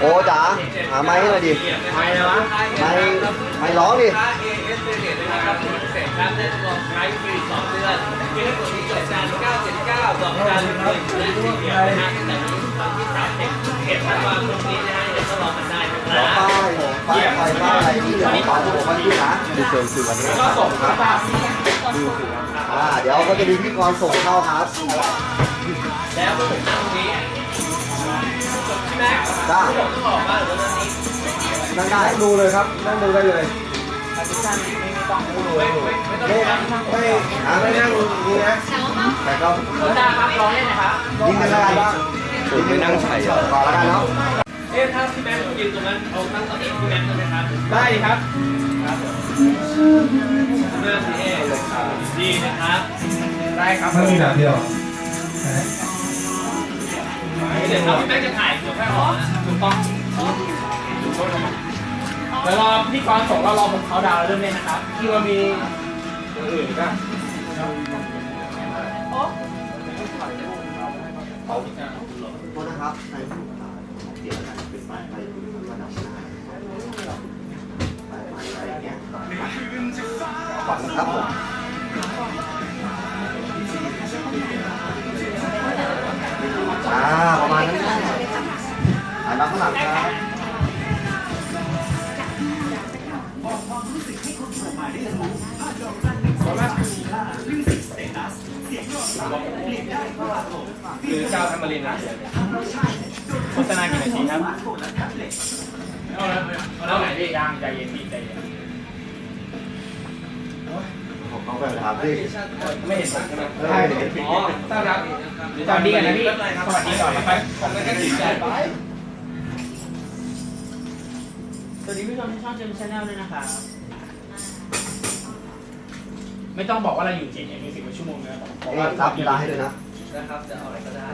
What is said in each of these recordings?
โอ้จ๋าหาไม้ให้หน่อยดิ ไม้ร้องดิ ค่า AS เเนี่ยนะครับมีพิเศษครับไลองใช้ฟรี2เดือนเพียงกดที่ดอกจัน979ดอกจันหนึ่งและสี่เหลี่ยมนะฮะตั้งแต่วันนี้ถึงวันที่30เขตธันวาคมนี้นะฮะเดี๋ยวทดลอกันได้นะคขอรับป้ายป้ายไฟป้ายอะไรที่เหลือป้ายผมมาดูนะคือเชิญสื่อวันนี้ก็ส่งครับอ่าเดี๋ยวก็จะมีพิธีกรส่งเข้าครับแล้วก็ถึงตรงนี้พี่แม็กซ์จ้าผมต้องบอกว่าเดี๋ยววันนี้นั่งได้ดูเลยครับนั่งดูได้เลยไม่ง ไม่ครับไม่หาไม่นั่งดูนะแต่ก็คุณตาครับลองเล่นนะครับยิงกันอะไรบ้างยิงไม่นั่งใส่ก่อนแล้วกันเนาะเอ๊ะถ้าพี่แม็กซ์ยืนตรงนั้นเอาตั้งตอนนี้พี่แม็กซ์ได้ไหมครับได้ครับหน้าพี่เอ๊ดีนะครับได้ครับมันมีแบบเดียวเดี๋ยวเราพี่แม็กซ์จะถ่ายเดี๋ยวแค่ออกนะถูกต้อง เดี๋ยวรอพี่กรณ์ส่งเรารอผมเขาดาวน์เริ่มเล่นนะครับที่ว่ามีคนอื่นอีก็โทษนะครับในสุดเดี๋ยวนะเป็นไปไฟระดับหน้าป้ายไฟอะไรเงี้ยฝังครับผมอ่าประมาณนั้นอ่าน้ำข้างหลังครับ คือเจ้าธรรมรินนะโฆษณากี่นาทีครับเอาแล้วเอาไหนพี่ยังใจเย็นพี่ใจเย็นผมต้องไปถามที่ไม่เห็นผมใช่ไหมใช่อ๋อต้อนรับสวัสดีกันนะพี่สวัสดีก่อนไปผมก็ติดใจไปสวัสดีผู้ชมที่ชองเจมส์ชาแนลด้วยนะครับ ไม่ต้องบอกว่าเราอยู่จริงอย่างนี้สิบกว่าชั่วโมงนะบอกว่ารับเวลาให้ด้วยนะนะครับ จะเอาอะไรก็ได้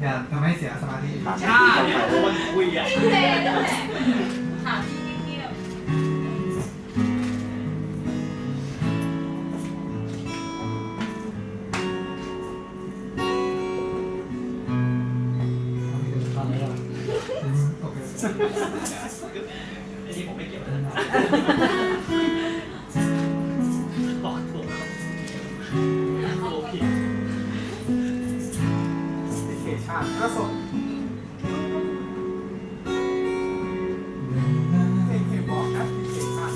อย่าทำให้เสียสมาธิชาเนี่ยคนคุยอะ อันนี้ผมไม่เกี่ยวนะบอกถูกโอเคเขตชาติก็ส่งไม่เคยบอกนะเขตชาติ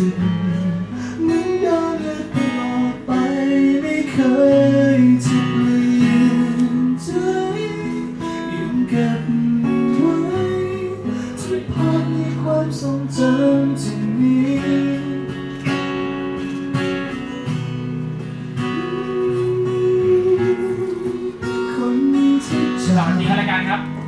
สึกเหมือนเดิมและตลอดไปไม่เคยจะเปลี่ยนใจยังเก็บไว้ทุกภาพในความทรงจำที่มีคนที่จสวัสดีครับรายการครับ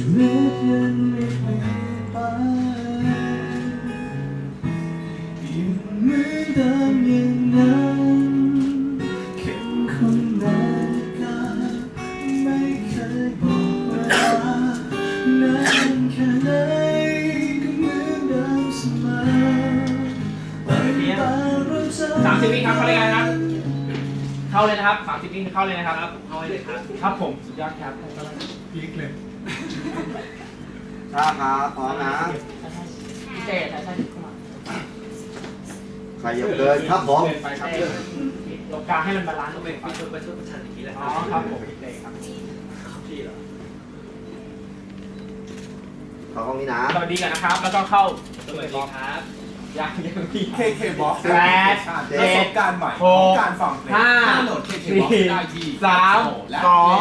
ชีวิตยังไม่ไปยังเหมือนเดิมย่างนั้นเข็มข้นนาฬิกาไม่เคยบอกเวลานานแค่ไหนก็เหมือนเดิมเสมอไปตาเริ่มจำ สามสิบวิครับเข้าเลยนะครับ เข้าเลยนะครับสามสิบวิเข้าเลยนะครับ เข้าเลยครับ ครับผม สุดยอดครับ พีคเลย ถ้าครับพร้อมนะพิเศษใช่ใช่เข้ามาใครยังเกินครับผมเดินไปครับตรงกลางให้มันบาลานซ์ต้องเป็นพี่ช่วยประชดประชันอีกทีแหละอ๋อครับผมพิเศษครับพี่เหรอขอกล้องนี้นะสวัสดีกันนะครับ แล้วก็เข้าสวัสดีครับยังยังพี่เคเคบ็อกซ์แปดประสบการณ์ใหม่หของกการฟังเพลงห้าดาวน์โหลดเคเคบ็อกซ์ได้ที่สามและสอง